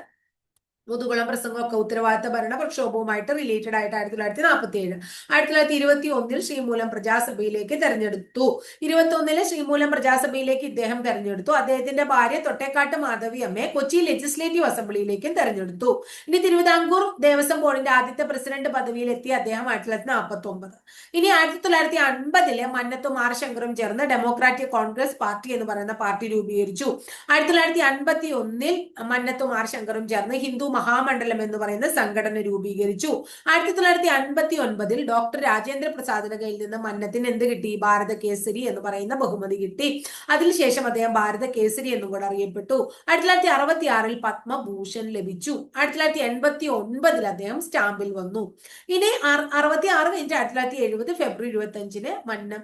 മുതുകുളം പ്രസംഗമൊക്കെ ഉത്തരവാദിത്ത ഭരണ പ്രക്ഷോഭവുമായിട്ട് റിലേറ്റഡ് ആയിട്ട് ആയിരത്തി തൊള്ളായിരത്തി നാൽപ്പത്തി ഏഴ് ആയിരത്തി തൊള്ളായിരത്തി ഇരുപത്തി ഒന്നിൽ ശ്രീമൂലം പ്രജാസഭയിലേക്ക് തെരഞ്ഞെടുത്തു. ഇരുപത്തി ഒന്നിൽ ശ്രീമൂലം പ്രജാസഭയിലേക്ക് ഇദ്ദേഹം തെരഞ്ഞെടുത്തു. അദ്ദേഹത്തിന്റെ ഭാര്യ തൊട്ടേക്കാട്ട് മാധവി അമ്മയെ കൊച്ചി ലെജിസ്ലേറ്റീവ് അസംബ്ലിയിലേക്കും തെരഞ്ഞെടുത്തു. ഇനി തിരുവിതാംകൂർ ദേവസ്വം ബോർഡിന്റെ ആദ്യത്തെ പ്രസിഡന്റ് പദവിയിലെത്തിയ അദ്ദേഹം ആയിരത്തി തൊള്ളായിരത്തി നാൽപ്പത്തി ഒമ്പത് ഇനി ആയിരത്തി തൊള്ളായിരത്തി അൻപതിൽ മന്നത്തും ആർശങ്കറും ചേർന്ന് ഡെമോക്രാറ്റിക് കോൺഗ്രസ് പാർട്ടി എന്ന് പറയുന്ന പാർട്ടി രൂപീകരിച്ചു. ആയിരത്തി തൊള്ളായിരത്തി അൻപത്തി ഒന്നിൽ മന്നത്തും ആർശങ്കറും ചേർന്ന് ഹിന്ദു മഹാമണ്ഡലം എന്ന് പറയുന്ന സംഘടന രൂപീകരിച്ചു. ആയിരത്തി തൊള്ളായിരത്തി അൻപത്തി ഒൻപതിൽ ഡോക്ടർ രാജേന്ദ്ര പ്രസാദിന്റെ കയ്യിൽ നിന്ന് മന്നത്തിന് എന്ത് കിട്ടി? ഭാരത കേസരി എന്ന് പറയുന്ന ബഹുമതി കിട്ടി. അതിനുശേഷം അദ്ദേഹം ഭാരത കേസരി എന്നും കൂടെ അറിയപ്പെട്ടു. ആയിരത്തി തൊള്ളായിരത്തി അറുപത്തി ആറിൽ പത്മഭൂഷൺ ലഭിച്ചു. ആയിരത്തി തൊള്ളായിരത്തി എൺപത്തി ഒൻപതിൽ അദ്ദേഹം സ്റ്റാമ്പിൽ വന്നു. ഇനി അറുപത്തി ആറ് കഴിഞ്ഞ് ആയിരത്തി തൊള്ളായിരത്തി എഴുപത് ഫെബ്രുവരി ഇരുപത്തി അഞ്ചിന് മന്ന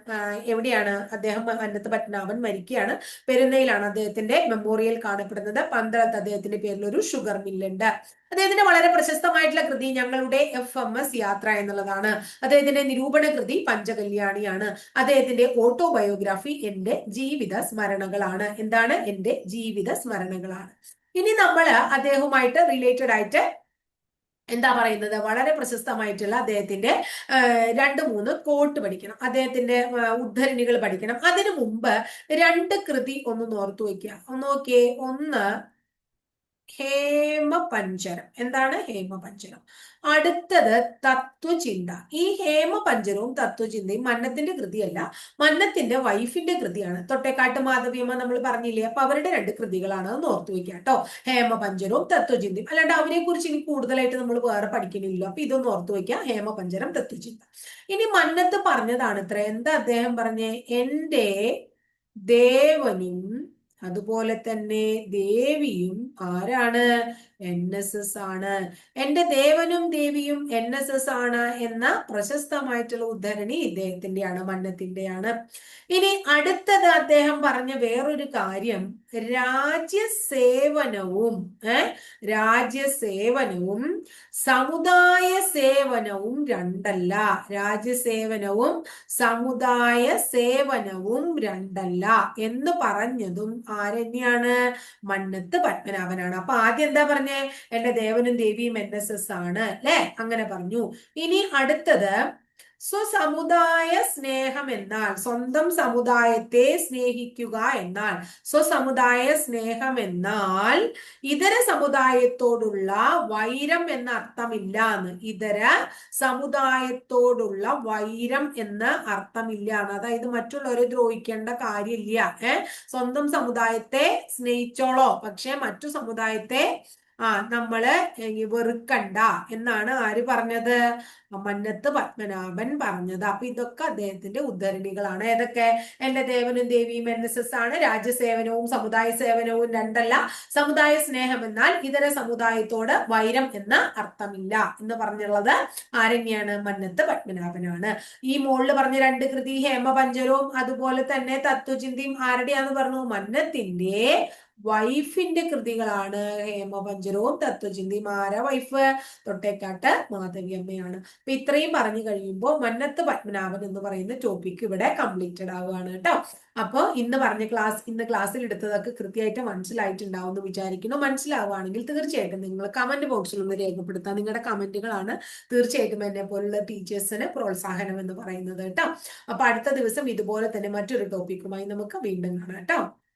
എവിടെയാണ് അദ്ദേഹം മന്നത്ത് പത്മനാഭൻ മരിക്കുകയാണ്. പെരുന്നയിലാണ് അദ്ദേഹത്തിന്റെ മെമ്മോറിയൽ കാണപ്പെടുന്നത്. പന്തളത്ത് അദ്ദേഹത്തിന്റെ പേരിൽ ഒരു ഷുഗർ മില്ലുണ്ട് അദ്ദേഹത്തിന്റെ വളരെ പ്രശസ്തമായിട്ടുള്ള കൃതി ഞങ്ങളുടെ എഫ് എം എസ് യാത്ര എന്നുള്ളതാണ്. അദ്ദേഹത്തിന്റെ നിരൂപണ കൃതി പഞ്ചകല്യാണിയാണ്. അദ്ദേഹത്തിന്റെ ഓട്ടോബയോഗ്രാഫി എന്റെ ജീവിത സ്മരണകളാണ്. എന്താണ്? എന്റെ ജീവിത സ്മരണകളാണ്. ഇനി നമ്മൾ അദ്ദേഹവുമായിട്ട് റിലേറ്റഡ് ആയിട്ട് എന്താ പറയുന്നത്? വളരെ പ്രശസ്തമായിട്ടുള്ള അദ്ദേഹത്തിന്റെ രണ്ട് മൂന്ന് കോട്ട് പഠിക്കണം. അദ്ദേഹത്തിന്റെ ഉദ്ധരണികൾ പഠിക്കണം. അതിനു മുമ്പ് രണ്ട് കൃതി ഒന്ന് ഓർത്തു വയ്ക്കുക നോക്കിയേ. ഒന്ന് ഹേമപഞ്ചരം എന്താണ് ഹേമപഞ്ചരം അടുത്തത് തത്വചിന്ത ഈ ഹേമപഞ്ചരവും തത്വചിന്തയും മന്നത്തിന്റെ കൃതിയല്ല മന്നത്തിന്റെ വൈഫിന്റെ കൃതിയാണ്. തൊട്ടേക്കാട്ട് മാധവിയമ്മ നമ്മൾ പറഞ്ഞില്ലേ അപ്പൊ അവരുടെ രണ്ട് കൃതികളാണ് അത് ഓർത്തു വെക്കുക കേട്ടോ. ഹേമപഞ്ചരവും തത്വചിന്തയും അല്ലാണ്ട് അവരെ കുറിച്ച് ഇനി കൂടുതലായിട്ട് നമ്മൾ വേറെ പഠിക്കണില്ലല്ലോ അപ്പൊ ഇതൊന്ന് ഓർത്തു വെക്കുക. ഹേമപഞ്ചരം തത്വചിന്ത ഇനി മന്നത്ത് പറഞ്ഞതാണ് ഇത്ര. എന്താ അദ്ദേഹം പറഞ്ഞേ? എന്റെ ദേവനും അതുപോലെ തന്നെ ദേവിയും ആരാണ്? എൻ എസ് എസ് ആണ്. എന്റെ ദേവനും ദേവിയും എൻ എസ് എസ് ആണ് എന്ന പ്രശസ്തമായിട്ടുള്ള ഉദ്ധരണി ഇദ്ദേഹത്തിന്റെയാണ് മന്നത്തിന്റെയാണ് ഇനി അടുത്തത് അദ്ദേഹം പറഞ്ഞ വേറൊരു കാര്യം. രാജ്യസേവനവും രാജ്യസേവനവും സമുദായ സേവനവും രണ്ടല്ല. രാജ്യസേവനവും സമുദായ സേവനവും രണ്ടല്ല എന്ന് പറഞ്ഞതും ആരെന്നെയാണ്? മന്നത്ത് പത്മനാഭനാണ് അപ്പൊ ആദ്യം എന്താ പറഞ്ഞേ? എന്റെ ദേവനും ദേവിയും എൻ എസ് എസ് ആണ് അല്ലെ? അങ്ങനെ പറഞ്ഞു. ഇനി അടുത്തത് സ്വസമുദായ സ്നേഹം എന്നാൽ സ്വന്തം സമുദായത്തെ സ്നേഹിക്കുക എന്നാൽ സ്വസമുദായ സ്നേഹം എന്നാൽ ഇതര സമുദായത്തോടുള്ള വൈരം എന്ന അർത്ഥമില്ല എന്ന് ഇതര സമുദായത്തോടുള്ള വൈരം എന്ന അർത്ഥമില്ല എന്ന് അതായത് മറ്റുള്ളവരെ ദ്രോഹിക്കേണ്ട കാര്യമില്ല. ഏഹ് സ്വന്തം സമുദായത്തെ സ്നേഹിച്ചോളോ. പക്ഷെ മറ്റു സമുദായത്തെ ആ നമ്മളെ വെറുക്കണ്ട എന്നാണ് ആര് പറഞ്ഞത്? മന്നത്ത് പത്മനാഭൻ പറഞ്ഞത്. അപ്പൊ ഇതൊക്കെ അദ്ദേഹത്തിന്റെ ഉദ്ധരണികളാണ്. ഏതൊക്കെ? എന്റെ ദേവനും ദേവിയും എൻ എസ് എസ് ആണ്. രാജ്യസേവനവും സമുദായ സേവനവും രണ്ടല്ല. സമുദായ സ്നേഹം എന്നാൽ ഇതര സമുദായത്തോട് വൈരം എന്ന അർത്ഥമില്ല എന്ന് പറഞ്ഞുള്ളത് ആരെന്നെയാണ് മന്നത്ത് പത്മനാഭനാണ്. ഈ മുകളിൽ പറഞ്ഞ രണ്ട് കൃതി ഹേമപഞ്ചരവും അതുപോലെ തന്നെ തത്വചിന്തയും ആരുടെയാന്ന് പറഞ്ഞു? മന്നത്തിന്റെ വൈഫിന്റെ കൃതികളാണ് ഹേമപഞ്ചരവും തത്വചിന്തിമാര വൈഫ്? തൊട്ടേക്കാട്ട് മാധവിയമ്മയാണ് അപ്പൊ ഇത്രയും പറഞ്ഞു കഴിയുമ്പോൾ മന്നത്ത് പത്മനാഭൻ എന്ന് പറയുന്ന ടോപ്പിക് ഇവിടെ കംപ്ലീറ്റഡ് ആവുകയാണ് കേട്ടോ. അപ്പോൾ ഇന്ന് പറഞ്ഞ ക്ലാസ് ഇന്ന് ക്ലാസ്സിൽ എടുത്തതൊക്കെ കൃത്യമായിട്ട് മനസ്സിലായിട്ടുണ്ടാവും എന്ന് വിചാരിക്കുന്നു. മനസ്സിലാവുകയാണെങ്കിൽ തീർച്ചയായിട്ടും നിങ്ങൾ കമന്റ് ബോക്സിൽ ഒന്ന് രേഖപ്പെടുത്താം. നിങ്ങളുടെ കമന്റുകളാണ് തീർച്ചയായിട്ടും എന്നെ പോലുള്ള ടീച്ചേഴ്സിന് പ്രോത്സാഹനം എന്ന് പറയുന്നത് കേട്ടോ. അപ്പൊ അടുത്ത ദിവസം ഇതുപോലെ തന്നെ മറ്റൊരു ടോപ്പിക്കുമായി നമുക്ക് വീണ്ടും കാണാം കേട്ടോ.